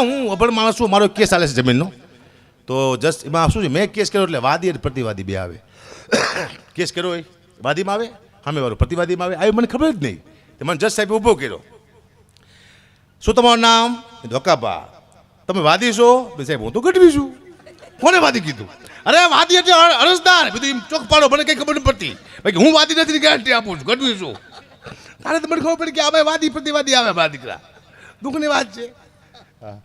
હું અભણ માણસ છું, મારો કેસ ચાલે છે જમીનનો. તો જસ્ટ એમાં શું છે, મેં કેસ કર્યો એટલે વાદી અને પ્રતિવાદી બે આવે. કેસ કર્યો હોય વાદીમાં આવે? સામે વાળો પ્રતિવાદીમાં આવે? આવી મને ખબર જ નહીં. તે મને જજ સાહેબે ઊભો કર્યો. શું તમારું નામ? ધોકાબા તમે વાદી છો? સાહેબ, હું તો ગઢવી છું. કોને વાદી કીધું? અરે, વાદી એટલે અર- અરજદાર. બધું ચોક પાડો, મને કંઈ ખબર નથી પડતી. બાકી હું વાદી નથી ગેરંટી આપું છું, ગઢવી છું. તારે તો મને ખબર પડી કે આ વાદી, પ્રતિવાદી આવે મારા દીકરા. દુઃખની વાત છે. હા.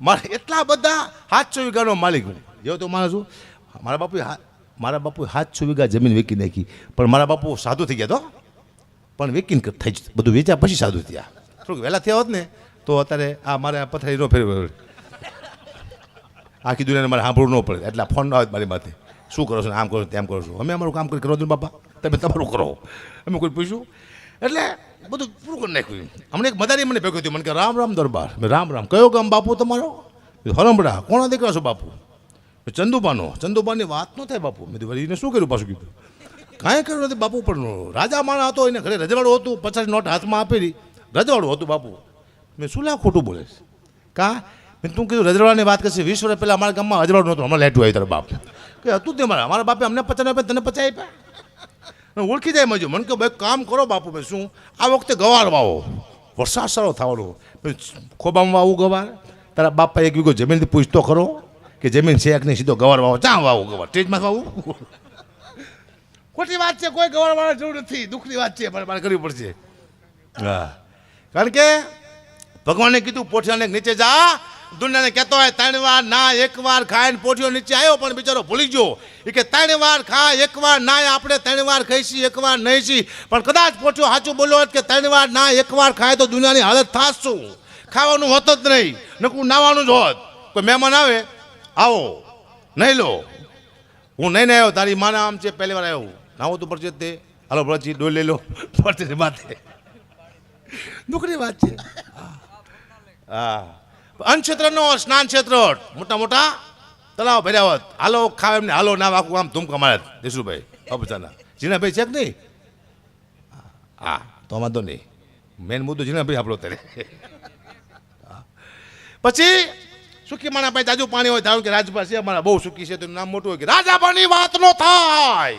મારે એટલા બધા સાતસો વીઘાનો માલિક હું. જેવો તો માણસ છું મારા બાપુએ મારા બાપુ સાતસો વીઘા જમીન વેચી નાખી. પણ મારા બાપુ સાધુ થઈ ગયા તો? પણ વેકીને થઈ બધું વેચ્યા પછી સાધુ થયા. થોડુંક વહેલા થયા હોત ને, તો અત્યારે આ મારે આ ન ફેરવે. આખી દુનિયાને મારે સાંભળવું ન પડે. એટલા ફોન ન આવે મારી માથે. શું કરો છો આમ કરો તેમ કરો છો? અમે અમારું કામ કરી, કરો છો બાપા. તમે તમારું કરો. અમે કોઈ પૂછ્યું? એટલે બધું પૂરું કરી નાખ્યું. હમણાં એક મદારી મને ભેગું થયું. મને કે રામ રામ દરબાર. મેં રામ રામ. કયો ગામ બાપુ તમારો? હરમડા. કોના દીકરા છો બાપુ? ચંદુબાનો. ચંદુબાની વાત ન થાય બાપુ. મેં વળી શું કર્યું પાછું? કીધું, કાંઈ કર્યું નથી બાપુ, પણ રાજા માણા હતો, એને ઘરે રજવાડું હતું પચાસ નોટ હાથમાં આપેલી. રજવાડું હતું બાપુ. મેં શું લા ખોટું બોલે છે. કા? મેં તું કીધું રજવાડાની વાત કરશે, વીસ વર્ષ પહેલાં અમારા ગામમાં રજવાડું નહોતું હમણાં લેટું આવ્યું તારા બાપ. કે, હતું તે મારા અમારા બાપે અમને પચાસ તને પચાવી આપ્યા. ઓળખી જાય મજો મને કે ભાઈ, કામ કરો બાપુ મેં શું? આ વખતે ગવાર વાવો વરસાદ સારો થવાનો. ખોબામાં વાવું ગવાર? તારા બાપા એક વીઘો જમીનથી પૂછતો ખરો કે જમીન છે નહીં, સીધો ગવાર વાવો ચા વાવું ગવાર. સ્ટેજમાં વાવું ખોટી વાત છે, કોઈ ગવાર વાળા જરૂર નથી. દુઃખની વાત છે પણ મારે કરવી પડશે. હા. કારણ કે ભગવાને કીધું, પોઠિયાને નીચે જા દુનિયાને કહેતો હોય ત્રણ વાર ના એક વાર ખાઈને પોઠીઓ નીચે આવ્યો. પણ બિચારો ભૂલી ગયો. એ કે ત્રણ વાર ખા એક વાર ના આપણે ત્રણ વાર ખાઈશી એક વાર નહીં છી પણ કદાચ પોઠીઓ સાચું બોલ્યો હોત કે ત્રણ વાર ના એક વાર ખાય તો દુનિયાની હાલત થાશ શું ખાવાનું હોત જ નહીં નકું નાવાનું જ હોત. કોઈ મહેમાન આવે આવો નહીં લો. હું નહીં ને આવ્યો તારી માના આમ છે પહેલી વાર આવ્યો નાવો તો પડશે તે. હાલો ભરતજી ડોલ લઈ લો. પડશે માથે. દુઃખની વાત છે. હા. અન્ન ક્ષેત્રનો સ્નાન ક્ષેત્ર. મોટા મોટા તલાવ ભર્યા હોત. હાલો ખાવ એમને, હાલો ના આખું આમ ધૂમ કમાડે દેશુભાઈ અબજાના જીણાભાઈ છે કે નહીં? હા, તો વાંધો નહીં. મેન મુદ્દો જીણાભાઈ આપણો અત્યારે. હા. પછી સુખી માણા ભાઈ તાજુ પાણી હોય, ધારો કે રાજભા છે, અમારા બહુ સુખી છે, તેનું નામ મોટું હોય કે રાજાભાની વાત નો થાય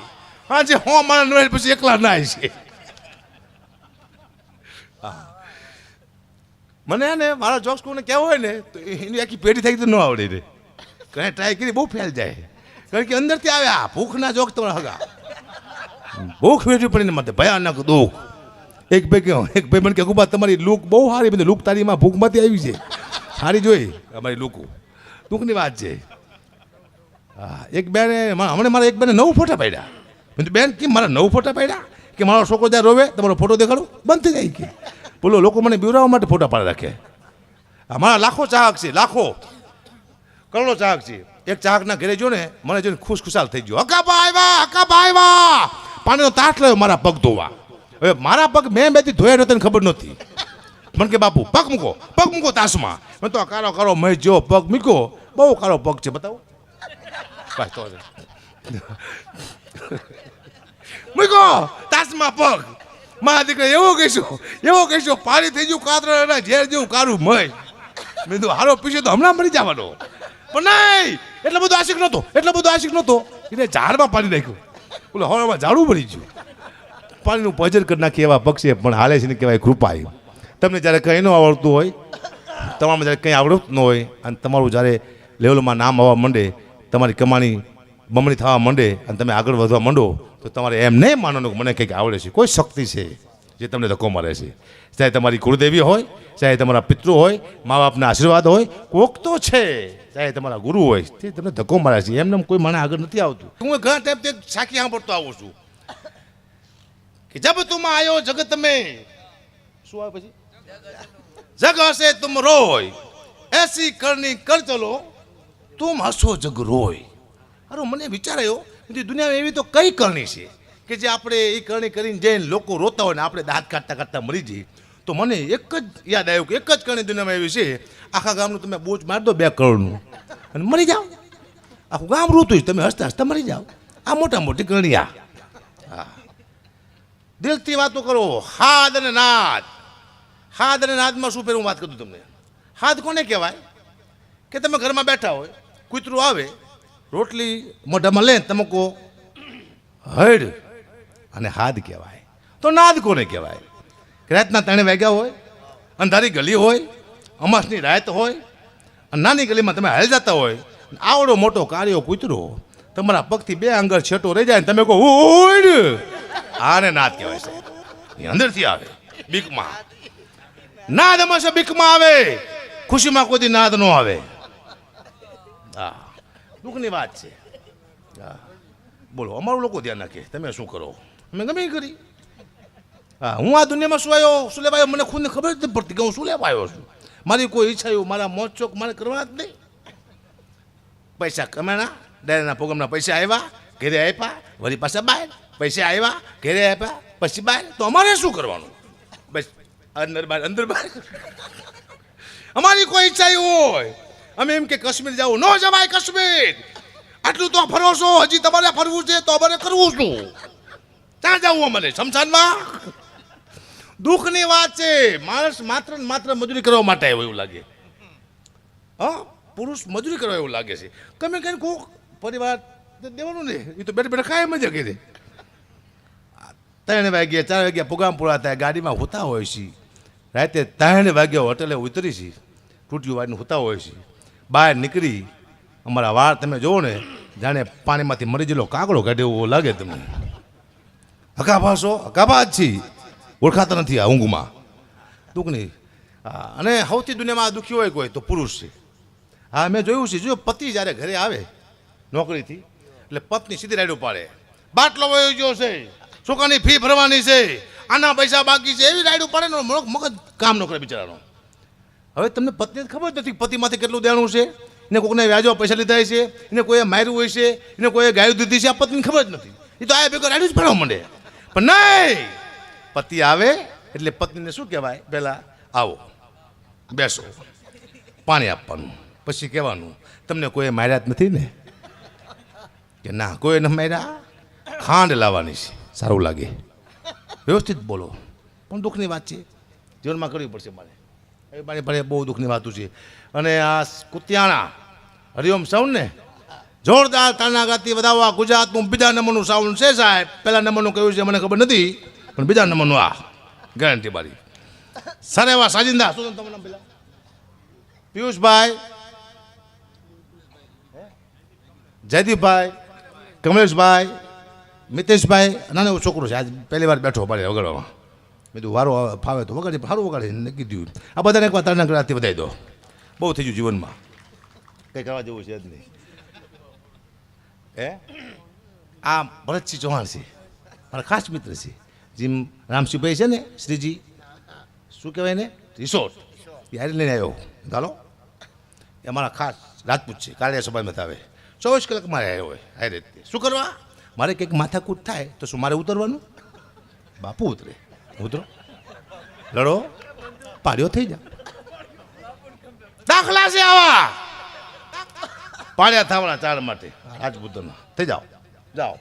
આજે હો મારા નોય પછી એકલા નાય છે. મને ને મારા જોક્સ કોને કહેવો હોય ને, તો એની આખી પેઢી થઈ તો ન આવડે રે. કઈ ટ્રાય કરી બહુ ફેલ જાય. કારણ કે અંદરથી આવ્યા ભૂખના જોક તમારા હગા. ભૂખ વેઠવી પડીને મતે ભયાનક દુઃખ. એક ભાઈ કહો, એક ભાઈ મને કે ગુબા તમારી લુક બહુ સારી બધી લુક તારીમાં ભૂખમાંથી આવી છે. સારી જોઈ, અમારી લુક દુઃખની વાત છે. હા, એક બેને હમણાં મારા એક બેને નવ ફોટા પાડ્યા. મેં બેન, કેમ મારા નવ ફોટા પાડ્યા? કે મારો છોકરો ત્યાં રોવે, તમારો ફોટો દેખાડું. બંધ થઈ જાય કે. બોલો, લોકો મને બીવરાવવા માટે ફોટા પાડી રાખે. અમારા મારા લાખો ચાહક છે, લાખો. કરોડો ચાહક છે. એક ચાહકના ઘરે જો ને, મને જોઈને ખુશ ખુશાલ થઈ ગયો. હકાબા આવ્યા હકાબા આવ્યા પાણીનો તાટ લાવ્યો મારા પગ ધોવા. હવે મારા પગ મેં બેથી ધોયા નહોતા ખબર નહોતી. મને કે, બાપુ, પગ મૂકો પગ મૂકો તાસમાં. મેં તો કારો કારો મેં જો પગ મૂકો બહુ કારો પગ છે, બતાવો. બસ, તો મૂકો, તાસમાં પગ. મારા દીકરા એવો કહીશું એવો કહીશું પાણી થઈ ગયું કાતરા ઝેર જેવું કારું મય. મેં તો હારો પીશે તો હમણાં મરી જવાનો. પણ નહીં, એટલો બધો આશિક નહોતો, એટલો બધો આશિક નહોતો. એટલે ઝાડમાં પાણી નાખ્યું. બોલે હવામાં ઝાડું ભરી ગયું. પાણીનું ભજન કરી નાખી એવા પક્ષી પણ હાલે છે ને કહેવાય કૃપા તમને જ્યારે કંઈ ન આવડતું હોય, તમારામાં જ્યારે કંઈ આવડતું ન હોય, અને તમારું જ્યારે લેવલમાં નામ આવવા માંડે, તમારી કમાણી બમણી થવા માંડે અને તમે આગળ વધવા માંડો, તો તમારે એમ નહીં માનવાનું કે મને કંઈક આવડે છે. કોઈ શક્તિ છે જે તમને ધક્કો મારે છે. ચાહે તમારી કુળદેવી હોય, ચાહે તમારા પિતૃ હોય મા બાપના આશીર્વાદ હોય, કોક તો છે. ચાહે તમારા ગુરુ હોય, તે તમને ધક્કો મારે છે. એમને કોઈ મને આગળ નથી આવતું. હું ઘણા તે સાખી સાંભળતો આવું છું. કે જબ તુમ આયો જગત મેં? શું આવે પછી? જગ હશે તુમ રોય. એસી કરણી કર ચલો, તુમ હસો જગ રોય. અરે મને વિચાર આવ્યો દુનિયામાં એવી તો કઈ કરણી છે કે જે આપણે એ કરણી કરીને જઈને લોકો રોતા હોય ને આપણે દાંત કાઢતા કાઢતા મરી જઈએ? તો મને એક જ યાદ આવ્યું કે એક જ કરણી દુનિયામાં એવી છે, આખા ગામનું તમે બોજ મારી દો બે કરોડનું અને મરી જાઓ. આખું ગામ રોતું જ તમે હસતા હસતા મરી જાઓ. આ મોટા મોટી કરણી આ. દિલથી વાતો કરો, હાદ અને નાદ. હાદ અને નાદમાં શું ફેર હું વાત કરું તમને? હાથ કોને કહેવાય? કે તમે ઘરમાં બેઠા હોય, કૂતરું આવે રોટલી મોઢામાં લે તમકો. હડ. અને હાદ કહેવાય. તો નાદ કોને કહેવાય? રાતના ત્રણે વાગ્યા હોય, અંધારી ગલી હોય, અમાસની રાત હોય, અને નાની ગલીમાં તમે હાલ જતા હોય આવડો મોટો કાર્યો કૂતરો, તમારા પગથી બે આંગળ છેટો રહી જાય ને તમે કહો, ઉડ! આને નાદ કહેવાય છે. એ અંદરથી આવે, બીકમાં. નાદ હંમેશા બીકમાં આવે. ખુશીમાં કોઈ નાદ ન આવે. હા. દુઃખની વાત છે. હા. બોલો, અમારું લોકો ધ્યાન રાખે, તમે શું કરો? અમે ગમે કરી. હા, હું આ દુનિયામાં શું આવ્યો, શું લેવા આવ્યો? મને ખુદને ખબર જ નથી પડતી કે હું શું લેવા આવ્યો છું. મારી કોઈ ઈચ્છા એવું, મારા મોજ ચોક મારે કરવા જ નહીં. પૈસા કમાણા, ડાયરાના પ્રોગ્રામના પૈસા આવ્યા ઘેરે આપ્યા વળી પાછા બહાર પૈસા આવ્યા ઘેરે આપ્યા પછી બહાર તો અમારે શું કરવાનું? બસ, અંદર બહાર અંદર બહાર અમારી કોઈ ઈચ્છા હોય. અમે એમ કે કાશ્મીર જવું ન જવાય કાશ્મીર. આટલું તો ફરો છો હજી તમારે ફરવું છે તો અમારે કરવું શું? ક્યાં જવું અમારે? શમશાનમાં? દુઃખની વાત છે. માણસ માત્ર ને માત્ર મજૂરી કરવા માટે આવ્યો એવું લાગે. હા? પુરુષ મજૂરી કરવા એવું લાગે છે. તમે કઈ કોક પરિવાર દેવાનું ને. એ તો બેઠા બેઠા ખાય મજા કરી. ત્રણ વાગ્યા, ચાર વાગ્યા પ્રોગ્રામ પૂરા થાય. ગાડીમાં હોતા હોય છે. રાતે ત્રણ વાગ્યા હોટલે ઉતરી છે. તૂટ્યું વાળીને હોતા હોય છે. બહાર નીકળી, અમારા વાળ તમે જુઓ ને, જાણે પાણીમાંથી મરી ગયેલો કાગડો કાઢે એવો લાગે તમને. હકાભા છો હકાભા જ છી ઓળખાતા નથી આ ઊંઘમાં. દુઃખની અને સૌથી દુનિયામાં આ દુઃખી હોય કોઈ તો પુરુષ છે. હા, મેં જોયું છે. જો પતિ જ્યારે ઘરે આવે, નોકરીથી, એટલે પત્ની સીધી રાઈડ પાડે બાટલો વયો છે. છોકરાની ફી ભરવાની છે. આના પૈસા બાકી છે. એવી રાઈડ પાડે ને મગજ કામ ન કરે બિચારાનો. હવે તમને પત્નીને ખબર નથી પતિમાંથી કેટલું દેણું છે, એને કોઈને વ્યાજો પૈસા લીધા છે, એને કોઈએ માર્યું હોય છે, એને કોઈએ ગાયું દીધી છે, આ પત્નીને ખબર જ નથી. એ તો આ ભેગો રાડ્યું જ ભરવા માંડે. પણ નહીં! પતિ આવે એટલે પત્નીને શું કહેવાય? પહેલાં આવો, બેસો, પાણી આપવાનું, પછી કહેવાનું, તમને કોઈએ માર્યા જ નથી ને? કે ના કોઈ ન માર્યા? ખાંડ લાવવાની છે, સારું લાગે. વ્યવસ્થિત બોલો. પણ દુઃખની વાત છે, જીવનમાં કરવી પડશે મારે. એ મારી પાસે બહુ દુઃખની વાતું છે. અને આ કુતિયાણા, હરિઓમ સૌને જોરદાર તાના ગાતી વધાવવા ગુજરાતનું બીજા નંબરનું સાઉન્ડ છે સાહેબ. પહેલા નંબરનું કહ્યું છે મને ખબર નથી, પણ બીજા નંબરનું આ. ગેરંટી મારી. સર, એવા સાજિંદા. શું તમને પેલા પિયુષભાઈ. જયદીપભાઈ. કમલેશભાઈ. મિતેશભાઈ. નાનો એવો છોકરો છે. આજ પહેલી વાર બેઠો પડે વગાડવામાં. મેં કીધું વારો ફાવે તો વગાડી સારું વગાડે નક્કી થયું આ બધાને એકવાર તારના કરાથી વધારી દો બહુ થઈ ગયું જીવનમાં કંઈ કરવા જેવું છે જ નહીં હે આ ભરતસિંહ ચૌહાણ છે મારા ખાસ મિત્ર છે જેમ રામસિંહભાઈ છે ને શ્રીજી શું કહેવાય ને રિસોર્ટ એ લઈને આવ્યો ચાલો એ અમારા ખાસ રાજપૂત છે કાલે સભામાં આવે ચોવીસ કલાક મારે આવ્યો હોય હારે શું કરવા મારે કંઈક માથાકૂટ થાય તો શું મારે ઉતરવાનું બાપુ ઉતરે ઉતરો લડો. પાડ્યો થઈ જા. દાખલા છે આવા. પાડ્યા થવાના ચાર માટે. રાજપૂતોના. થઈ જાઓ. જાઓ.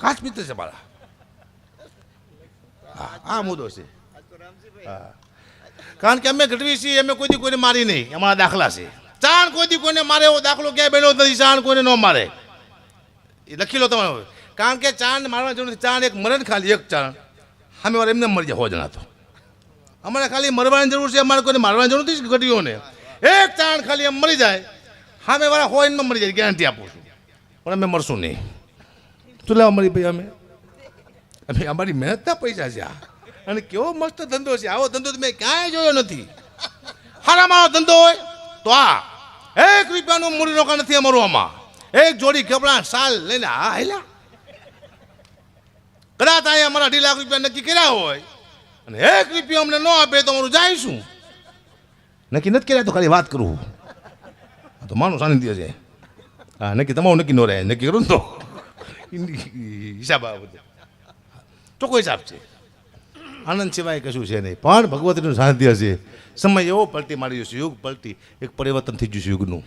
ખાસ મિત્ર છે મારા. આ મુદ્દો છે. કારણ કે અમે ઘટવી છીએ, અમે કોઈ દી કોઈને મારી નહીં. અમારા દાખલા છે. ચાણ કોઈ દી કોઈને મારે એવો દાખલો ક્યાંય બન્યો નથી. ચાણ કોઈને ન મારે. એ લખી લો તમારે. કારણ કે ચાણ મારવા જરૂર નથી ચાણ એક મરે ને ખાલી, એક ચાણ. સામે વાર એમને મરી જાય હો જણા તો અમારે ખાલી મરવાની જરૂર છે, અમારે કોઈને મારવાની જરૂર નથી ઘટીઓને. એક ચાણ ખાલી એમ મરી જાય, સામે વાળા હોય એમાં મરી જાય ગેરંટી આપું છું. પણ અમે મરશું નહીં. શું લેવા મરી ભાઈ અમે? અમે અમારી મહેનતના પૈસા છે આ. અને કેવો મસ્ત ધંધો છે, આવો ધંધો તો મેં ક્યાંય જોયો નથી. હારામાં આવો ધંધો હોય તો આ. એક રૂપિયાનું મૂડી રોકાણ નથી અમારું આમાં. એક જોડી કપડાં સાલ લઈને આ હેલા કદાચ અહીંયા અમારા અઢી લાખ રૂપિયા નક્કી કર્યા હોય. અને એક રૂપિયો અમને ન આપે તો અમારું જાય શું? નક્કી નથી કર્યા તો ખાલી વાત કરું. તો માનું સાનિધ્ય છે. હા, નક્કી તમારું નક્કી ન રહે. નક્કી કરું ને તો. હિસાબ આવે ચોખ્ખો હિસાબ છે. આનંદ સિવાય કશું છે નહીં. પણ ભગવતીનું સાનિધ્ય છે. સમય એવો પલટી મારી જશે યુગ પલટી. એક પરિવર્તન થઈ ગયું છે યુગનું.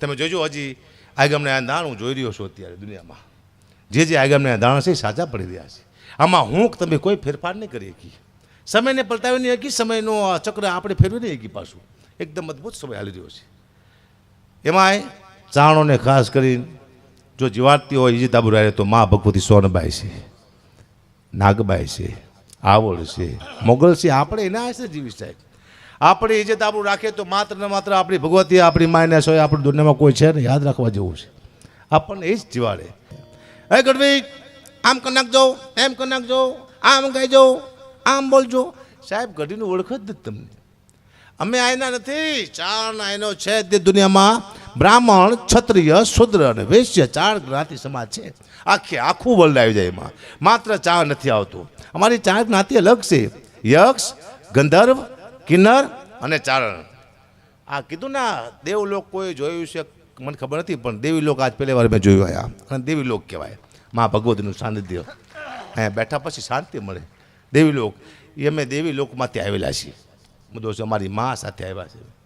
તમે જોજો હજી આગમને આ દાણ હું જોઈ રહ્યો છું અત્યારે દુનિયામાં. જે જે આગમને આ દાણ છે એ સાચા પડી રહ્યા છે. આમાં હું તમે કોઈ ફેરફાર નહીં કરી શકી સમયને પલટાવી નહીં શકી સમયનો ચક્ર આપણે ફેરવી નહીં શકી પાછું. એકદમ અદ્ભુત સમય હાલી રહ્યો છે. એમાંય ચાણોને ખાસ કરીને જો જીવાડતી હોય ઈજી તાબુ રહે તો મા ભગવતી સોનબાઈ છે, નાગબાઈ છે આવડ છે, મોગલ છે, આપણે એના હશે જીવી સાહેબ. આપણે ઇજ્જત આપણું રાખીએ તો માત્ર ને માત્ર આપણી ભગવતી, આપણી માયને સોય આપણી દુનિયામાં કોઈ છે ને યાદ રાખવા જેવું છે. આપણને એ જ જીવાડે. હે ગઢવી આમ કરી નાખજો એમ કરી નાખજો આમ કહેજો આમ બોલજો સાહેબ ગઢવીનું ઓળખ જ નથી તમને. અમે આયના નથી, ચાર આયનો છે તે દુનિયામાં. બ્રાહ્મણ, ક્ષત્રિય, શુદ્ર અને વૈશ્ય ચાર જ્ઞાતિ સમાજ છે. આખે આખું વર્લ્ડ આવી જાય એમાં. માત્ર ચાર નથી આવતું. અમારી ચાર જ્ઞાતિ અલગ છે. યક્ષ, ગંધર્વ, કિન્નર અને ચારણ. આ કીધું ના, દેવલોક કોઈ જોયું છે? મને ખબર નથી, પણ દેવી લોક આજ પહેલી વાર મેં જોયું આયા. અને દેવી લોક કહેવાય. મા ભગવતીનું સાનિધ્ય. અહીંયા બેઠા પછી શાંતિ મળે. દેવી લોક એ અમે દેવી લોકમાંથી આવેલા છીએ. મુદ્દો છે અમારી મા સાથે આવ્યા છે.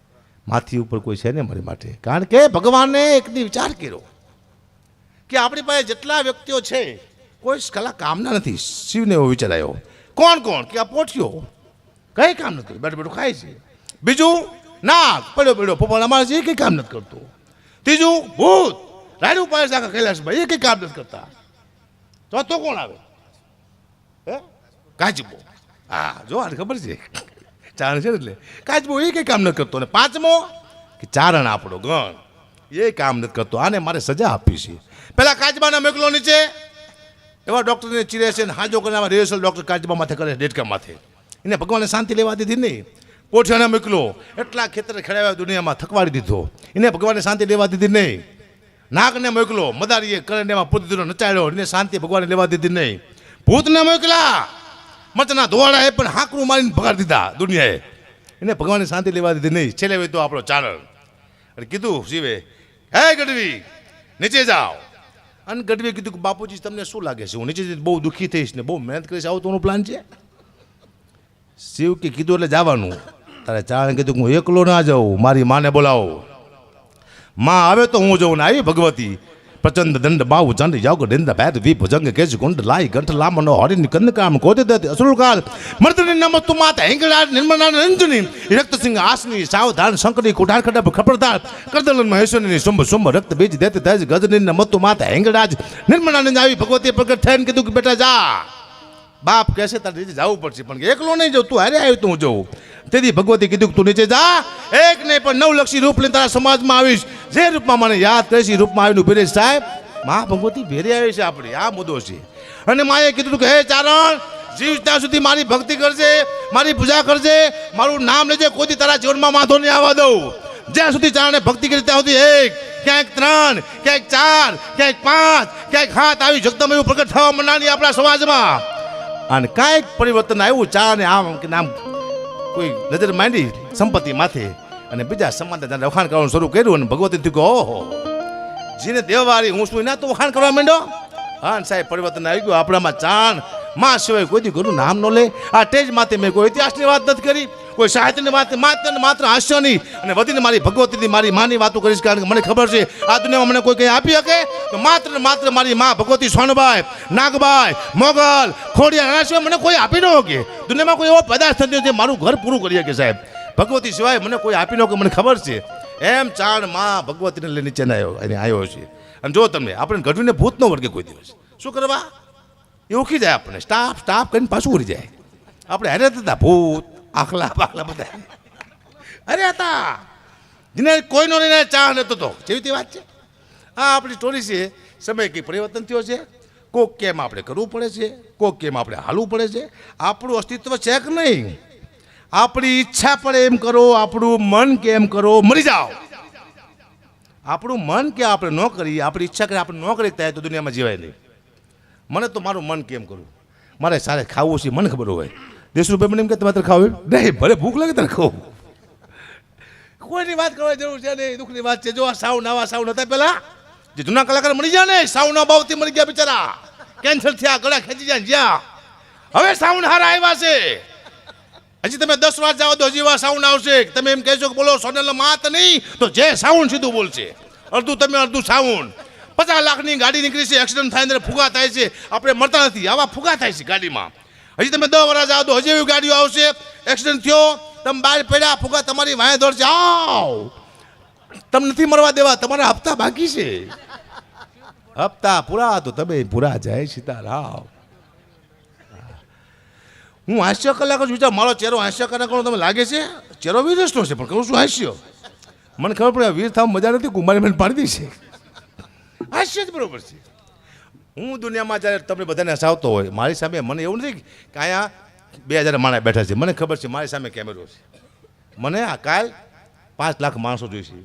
માથી ઉપર કોઈ છે ને મારી માટે? કારણ કે ભગવાને એક વિચાર કર્યો કે આપણી પાસે જેટલા વ્યક્તિઓ છે, કોઈ કલા કામના નથી. શિવને એવો વિચાર આવ્યો. કોણ કોણ? કે આ પોઠિયો કંઈ કામ નથી. બેઠું બેઠું ખાય છે. બીજું, નાગ. પડ્યો પડ્યો. પોપડ અમારે છે, એ કંઈ કામ નથી કરતું. ત્રીજું, ભૂત. રાડું પાસે આખા કૈલાસભાઈ એ કંઈ કામ નથી કરતા. તો તો કોણ આવે? હે? કાચબો. હા, જો, આને ખબર છે? ચારણ છે એટલે. કાચબો એ કંઈ કામ ન કરતો. ને પાંચમો, કે ચારણ આપણો ગણ. એ કામ નથી કરતો. આને મારે સજા આપી છે. પેલા કાચબાના મેકલો નીચે. એવા ડૉક્ટરને ચીરે છે ને હાજો કરીને રિહર્સલ ડૉક્ટર કાચબા માથે કરે ડેટકા માથે. એને ભગવાને શાંતિ લેવા દીધી નહીં. પોઠિયાને મેકલો. એટલા ખેતર ખેડાવ્યા દુનિયામાં, થકવાડી દીધો. એને ભગવાને શાંતિ લેવા દીધી નહીં. નાગને મોકલો. મદારીએ કરીને એમાં પુત્ર નચાડ્યો. એને શાંતિ ભગવાને લેવા દીધી નહીં. ભૂતને મોકલા. મચના ધોવાડાએ પણ હાંકરું મારીને ભગાડી દીધા દુનિયાએ. એને ભગવાને શાંતિ લેવા દીધી નહીં. છેલ્લે વેતો આપણો ચારણ અને કીધું શિવે, હે ગઢવી, નીચે જાઓ. અને ગઢવીએ કીધું કે, બાપુજી, તમને શું લાગે છે? હું નીચે બહુ દુઃખી થઈશ ને બહુ મહેનત કરીશ. આવું તોનો પ્લાન છે? શિવ કે કીધું, એટલે જવાનું. તારે ચારણ કીધું કે, હું એકલો ના જાઉં. મારી માને બોલાવો. માં આવે તો હું જઉં ને આવી ભગવતી. પ્રચંડ દંડ બાહુ ચંડ જાગ નિંદ ભેદ દીપ ભુજંગ કેજ ગુંડ લાઈ ગંઠ લામનો હરિની કંદ કામ કોતે દત અસુર કાલ મર્દની નમ માત હેંગડા નિર્મળા રંજની રક્ત સિંહ આસની સાવધાન શંકરી કુઠાર ખડબ ખપરદાર કરદલન મહેશ્વરની શુંભ શુંભ રક્ત બીજ દેત તેજ ગજની નમ તું માત હેંગડા નિર્મળા ને આવી ભગવતી પ્રગટ થઈને કીધું કે બેટા જા. બાપ કહેશે તારે નીચે જવું પડશે, પણ એકલો નહીં જવું તું હારે આવ્યું તું હું જવું તેથી ભગવતી કીધું કે તું નીચે જા. એક નહીં પણ નવલક્ષી રૂપ લઈને તારા સમાજમાં આવીશ. જે રૂપમાં મને યાદ કરીશ એ રૂપમાં આવીને ઊભી રહી સાહેબ. મા ભગવતી ભેરી આવી છે આપણી, આ મુદ્દો છે. અને માએ કીધું કે, હે ચારણ, જીવ ત્યાં સુધી મારી ભક્તિ કરજે, મારી પૂજા કરજે, મારું નામ લેજે, કોઈથી તારા જીવનમાં માથો નહીં આવવા દઉં. જ્યાં સુધી ચારણે ભક્તિ કરી ત્યાં સુધી એક, ક્યાંક ત્રણ, ક્યાંક ચાર, ક્યાંક પાંચ, ક્યાંક હાથ આવી જગદમ એવું પ્રગટ થવા મનાની આપણા સમાજમાં. અને કાંઈક પરિવર્તન આવ્યું ચારણે આમ કે નામ કોઈ નજર માંડી સંપત્તિ માથે. અને બીજા સમાનતા વખાણ કરવાનું શરૂ કર્યું અને ભગવતી થયું કે, ઓહો, જેને દેવારી હું શું એના તો વખાણ કરવા માંડ્યો? હા સાહેબ, પરિવર્તન આવી ગયું. આપણામાં ચાણમાં સિવાય કોઈ ગુરુ નામ ન લે. આ ટેજ માથે મેં કોઈ ઇતિહાસની વાત નથી કરી, કોઈ સાહિત્યની વાત માત્ર ને માત્ર હાસ્યની અને વધીને મારી ભગવતીની મારી માની વાતો કરીશ કારણ કે મને ખબર છે, આ દુનિયામાં મને કોઈ કંઈ આપી શકે? તો માત્ર ને માત્ર મારી મા ભગવતી સોનબાઈ, નાગબાઈ, મોગલ ખોડિયા સિવાય મને કોઈ આપી ન શકે. દુનિયામાં કોઈ એવો પદાર્થ નથી જે મારું ઘર પૂરું કરી શકે સાહેબ. ભગવતી સિવાય મને કોઈ આપી ન કે મને ખબર છે. એમ ચાણમાં ભગવતીને લઈ નીચે આવ્યો, અને આવ્યો છે. અને જો તમને, આપણે ગઢવીને ભૂત ન વર્ગે કોઈ દિવસ. શું કરવા? એ ઓળખી જાય આપણે સ્ટાફ સ્ટાફ કરીને પાછું ઉડી જાય. આપણે હારે હતા, ભૂત, આખલા, પાખલા બધા. અરે હતા. જેને કોઈનો લઈને ચા નતો તો. જેવી તે વાત છે? આ આપણી સ્ટોરી છે. સમય કંઈ પરિવર્તન થયો છે? કોક કેમ આપણે કરવું પડે છે? કોક કેમ આપણે હાલવું પડે છે? આપણું અસ્તિત્વ છે કે નહીં? આપણી ઈચ્છા પણ એમ કરો, આપણું મન કે એમ કરો, મરી જાઓ. આપણું મન કે આપણે ન કરીએ, આપણી ઈચ્છા કરી આપણે ન કરી ત્યારે તો દુનિયામાં જીવાય નહીં. મને તો મારું મન કેમ કરવું? મારે સારે ખાવું છે, મને ખબર હોય. દેશ મને એમ કે તમારે ખાવું નહીં, ભલે ભૂખ લાગે તારે ખાવું. કોઈની વાત કરવા જરૂર છે નહીં, દુઃખની વાત છે. જો આ સાવ નવા સાવ નતા પેલા જે જૂના કલાકાર મળી ગયા ને સાવ ના બાવથી મળી ગયા બિચારા. કેન્સર થયા, ગળા ખેંચી જાય જ્યાં. હવે સાઉન્ડ હારા આવ્યા છે. હજી તમે દસ વાર જાઓ તો હજી વાર સાઉન્ડ આવશે તમે એમ કહેશો કે બોલો સોનલ માત નહીં, તો જે સાઉન્ડ સીધું બોલશે. અડધું તમે, અડધું સાઉન્ડ પચાસ લાખની ગાડી નીકળી છે એક્સિડન્ટ થાય અંદર ફુગા થાય છે, આપણે મળતા નથી, આવા ફુગા થાય છે ગાડીમાં. હજી તમે દસ વર્ષ જાઓ તો હજી એવી ગાડીઓ આવશે એક્સિડન્ટ થયો, તમે બહાર પડ્યા, ફુગા તમારી વાંહે દોડશે, આવ. તમે નથી મરવા દેવા, તમારા હપ્તા બાકી છે. હપ્તા પૂરા તો તમે પૂરા જાય, સીતારામ. હું હાસ્ય કલાક જ વિચાર. મારો ચહેરો હાસ્ય કલાકારનો તમે લાગે છે? ચહેરો વીરસનો છે, પણ કહું છું હાસ્ય. મને ખબર પડે, વીર થાવ મજા નથી કુમારી મને પાડી છે હાસ્ય જ બરોબર છે. હું દુનિયામાં જ્યારે તમને બધાને હસાવતો હોય, મારી સામે મને એવું નથી કે અહીંયા બે હજાર માણસ બેઠા છે. મને ખબર છે, મારી સામે કેમેરો છે. મને આ કાલ પાંચ લાખ માણસો જોઈશે.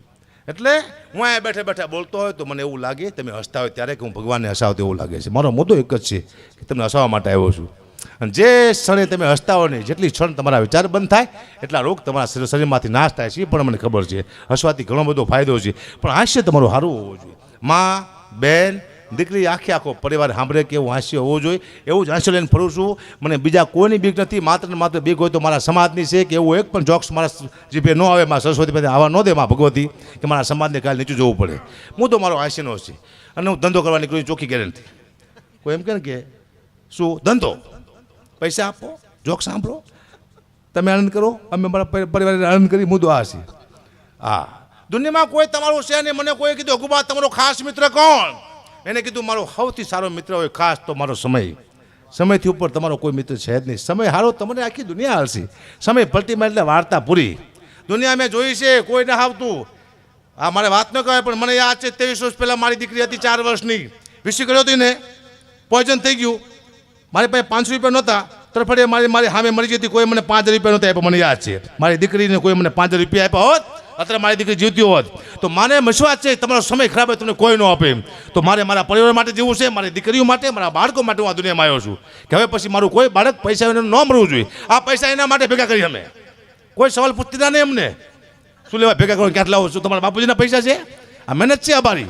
એટલે હું અહીંયા બેઠા બેઠા બોલતો હોય તો મને એવું લાગે, તમે હસતા હોય ત્યારે કે હું ભગવાનને હસાવતો એવું લાગે છે. મારો મુદ્દો એક જ છે કે તમને હસાવવા માટે આવ્યો છું. અને જે ક્ષણે તમે હસતા હોય ને જેટલી ક્ષણ તમારા વિચાર બંધ થાય એટલા રોગ તમારા શરીરમાંથી નાશ થાય છે એ પણ મને ખબર છે. હસવાથી ઘણો બધો ફાયદો છે. પણ હાસ્ય તમારું સારું હોવું જોઈએ. માં બેન દીકરી આખે આખો પરિવાર સાંભળે કે એવું હાસ્ય હોવું જોઈએ. એવું જ હાસ્ય લઈને ફરું છું. મને બીજા કોઈની બીક નથી. માત્ર ને માત્ર બીક હોય તો મારા સમાજની છે કે એવું એક પણ જોક્સ મારા જીભે ન આવે મારા સરસ્વતી પાસે આવા ન દે માં ભગવતી કે મારા સમાજને કાલે નીચું જવું પડે. હું તો મારો હાસ્યનો છે. અને હું ધંધો કરવા નીકળું છું, ચોખ્ખી ગેરંટી કોઈ એમ કહે ને કે શું ધંધો? પૈસા આપો, જોક સાંભળો. તમે આનંદ કરો, અમે મારા પરિવારને આનંદ કરી મુદ્દો આ છે. હા. દુનિયામાં કોઈ તમારું છે નહીં. મને કોઈ કીધું હકુબા તમારો ખાસ મિત્ર કોણ? એને કીધું, મારો સૌથી સારો મિત્ર હોય ખાસ તો મારો સમય. સમયથી ઉપર તમારો કોઈ મિત્ર છે જ નહીં. સમય હારો તમને આખી દુનિયા હાલશે. સમય પલટીમાં એટલે વાર્તા પૂરી. દુનિયા મેં જોઈ છે, કોઈ ના આવતું. આ મારે વાત ન કહેવાય, પણ મને યાદ છે, ત્રેવીસ વર્ષ પહેલાં મારી દીકરી હતી, ચાર વર્ષની. વિસી કર્યો હતી ને પોઈઝન થઈ ગયું. મારી પાસે પાંચસો રૂપિયા નહોતા તરફડે મારી મારી સામે મળી જતી કોઈ મને પાંચ રૂપિયા નહોતા આપ્યા, મને યાદ છે. મારી દીકરીને કોઈ મને પાંચ રૂપિયા આપ્યા હોત, અત્યારે મારી દીકરી જીવતી હોત, તો મારે વિશ્વાસ છે તમારો સમય ખરાબ હોય, તમને કોઈ ન આપે તો મારે મારા પરિવાર માટે જીવવું છે, મારી દીકરીઓ માટે, મારા બાળકો માટે હું આ દુનિયામાં આવ્યો છું. કે હવે પછી મારું કોઈ બાળક પૈસા ન મળવું જોઈએ. આ પૈસા એના માટે ભેગા કરી અમે. કોઈ સવાલ પૂછતી નહીં અમને. શું લેવા ભેગા કરો ક્યાં લાવો છો? તમારા બાપુજીના પૈસા છે? આ મહેનત છે અમારી.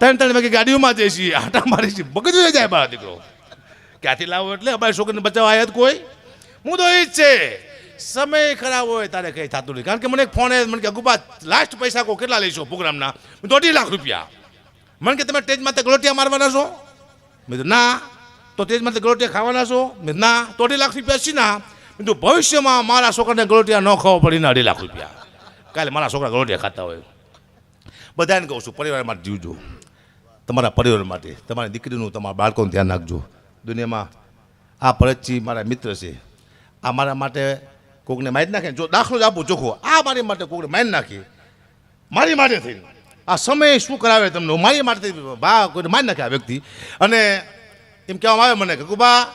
ત્રણ ત્રણ વાગે ગાડીઓમાં જઈએ છીએ, આટા મારી છીએ બગડી જાય મારા દીકરો. ક્યાંથી લાવો એટલે અમારી છોકરીને બચાવવા જ કોઈ? હું તો એ જ છે. સમય ખરાબ હોય તારે કંઈ થતું નહીં કારણ કે મને એક ફોન મને કે અગુપા લાસ્ટ પૈસા કહો કેટલા લઈશો પ્રોગ્રામના? દોઢી લાખ રૂપિયા. મને કે, તમે સ્ટેજમાં તે ગલોટિયા મારવાના છો? મેં કીધું, ના. તો સ્ટેજમાં તે ગલોટિયા ખાવાના છો? મેં ના. તો લાખ રૂપિયા છે ના કીધું, ભવિષ્યમાં મારા છોકરાને ગલોટિયા ન ખાવા પડીને અઢી લાખ રૂપિયા. કાલે મારા છોકરા ગલોટિયા ખાતા હોય. બધાને કહું છું, પરિવાર માટે જીવજો. તમારા પરિવાર માટે, તમારી દીકરીનું, તમારા બાળકોનું ધ્યાન રાખજો. દુનિયામાં આ ભરતજી મારા મિત્ર છે. આ મારા માટે કોકને મારી નાખે જો દાખલો જ આપું, ચોખ્ખો. આ મારી માટે કોકને મારી નાખી. મારી માટે થઈને. આ સમય શું કરાવે તમને? મારી માટે બા કોઈને મારી નાખે આ વ્યક્તિ. અને એમ કહેવામાં આવે મને કે બા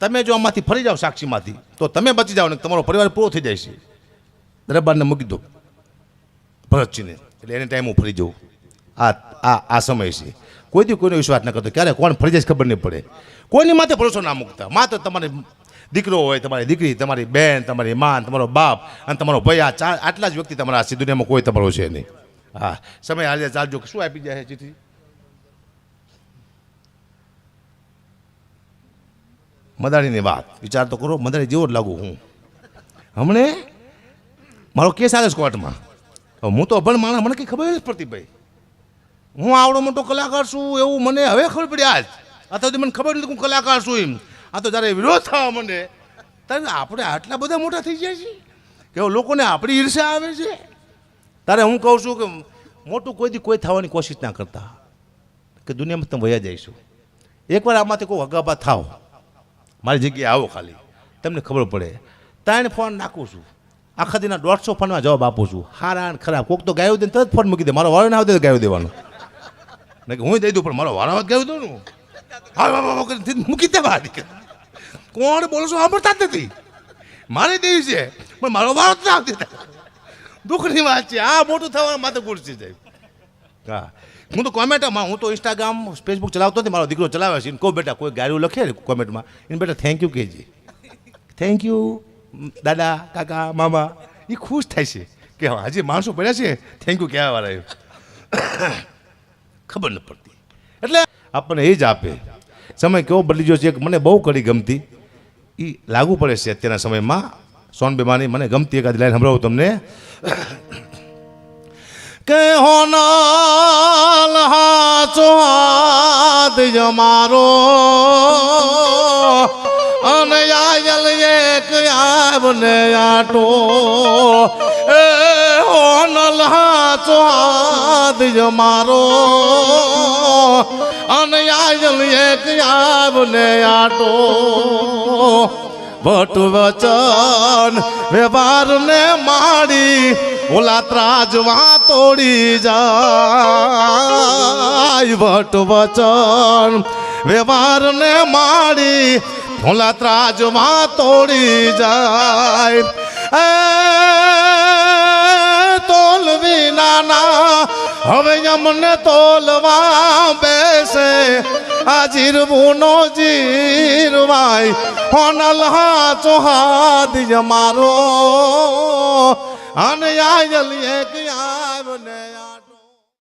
તમે જો આમાંથી ફરી જાઓ સાક્ષીમાંથી, તો તમે બચી જાઓ ને તમારો પરિવાર પૂરો થઈ જાય છે. દરબારને મૂકી દો. ભરતજીને. એટલે એને ટાઈમ હું ફરી જઉં. આ આ આ સમય છે. કોઈ દી કોઈનો વિશ્વાસ ન કરતો. ક્યારે કોણ ફરી જાય ખબર નહીં પડે. કોઈની માથે ભરોસો ના મૂકતા. માત્ર તમારી દીકરો હોય, તમારી દીકરી, તમારી બેન, તમારી માન, તમારો બાપ અને તમારો ભાઈ, આ ચાર આટલા જ વ્યક્તિ તમારા છે દુનિયામાં કોઈ તમારો છે નહીં. હા, સમય હાલે, ચાલજો. શું આપી જાય ચીઠી મદાણીની વાત. વિચાર તો કરો, મદાણી જેવો જ લાગુ હું. હમણે? મારો કેસ આવે કોર્ટમાં. હું તો અભણ માણસ, મને કંઈ ખબર જ પડતી ભાઈ. હું આવડો મોટો કલાકાર છું, એવું મને હવે ખબર પડી આજ. અથવા મને ખબર નથી હું કલાકાર છું એમ. આ તો જ્યારે વિરોધ થવા માંડે, ત્યારે આપણે આટલા બધા મોટા થઈ જાય છે કે લોકોને આપણી ઈર્ષા આવે છે? તારે હું કહું છું કે મોટું કોઈથી કોઈ થવાની કોશિશ ના કરતા. કે દુનિયામાં તમે વયા જઈશું. એકવાર આમાંથી કોઈ હગાબા થાવ, મારી જગ્યાએ આવો ખાલી. તમને ખબર પડે. ત્રણ ફોન નાખું છું. આખા દિના દોઢસો ફોનમાં જવાબ આપું છું. હારા ખરાબ. કોક તો ગાયો દે તરત ફોન મૂકી દે. મારો વારો ના આવતો ગાયો દેવાનો. કે હું દઈ દઉં, પણ મારો વારો ગાયો દઉં ને મૂકી દે બહાર કોણ બોલો છો સાંભળતા નથી. મારે દેવી છે, પણ મારો વાળો જ આવતી દુઃખની વાત છે, આ મોટું થવા માથે ગુડશે જાય. હા. હું તો કોમેન્ટમાં, હું તો ઇન્સ્ટાગ્રામ ફેસબુક ચલાવતો નથી, મારો દીકરો ચલાવે છે. કહું, બેટા, કોઈ ગાડીઓ લખે ને કોમેન્ટમાં? એને બેટા થેન્ક યુ કહેજે. થેન્ક યુ દાદા, કાકા, મામા. એ ખુશ થાય છે કે હજી માણસો પડ્યા છે થેન્ક યુ કહેવા વાળા ખબર ન પડતી. આપણને એ જ આપે. સમય કેવો બદલી ગયો છે, એક મને બહુ કડી ગમતી. એ લાગુ પડે છે અત્યારના સમયમાં. સોન બેમાની મને ગમતી એકાદ લાઈન સંભળાવું તમને. કે હોનાલ હાચો જમારો? અને આવને આટો. એ હોનલા ચોદ મારો આજલ એક આવને આટો. ભટ વચન વ્યવહારને માડી, ઓલા ત્રાજવા તોડી જાય. ભટ વચન વ્યવહારને માડી, ઓલા ત્રાજવા તોડી જાય. એ તોલ વિનાના હવે મને તોલવા બેસે. આ જીરવું જીરવાય હોનલ હાચો હાથ મારો. અને આયલ એક આવને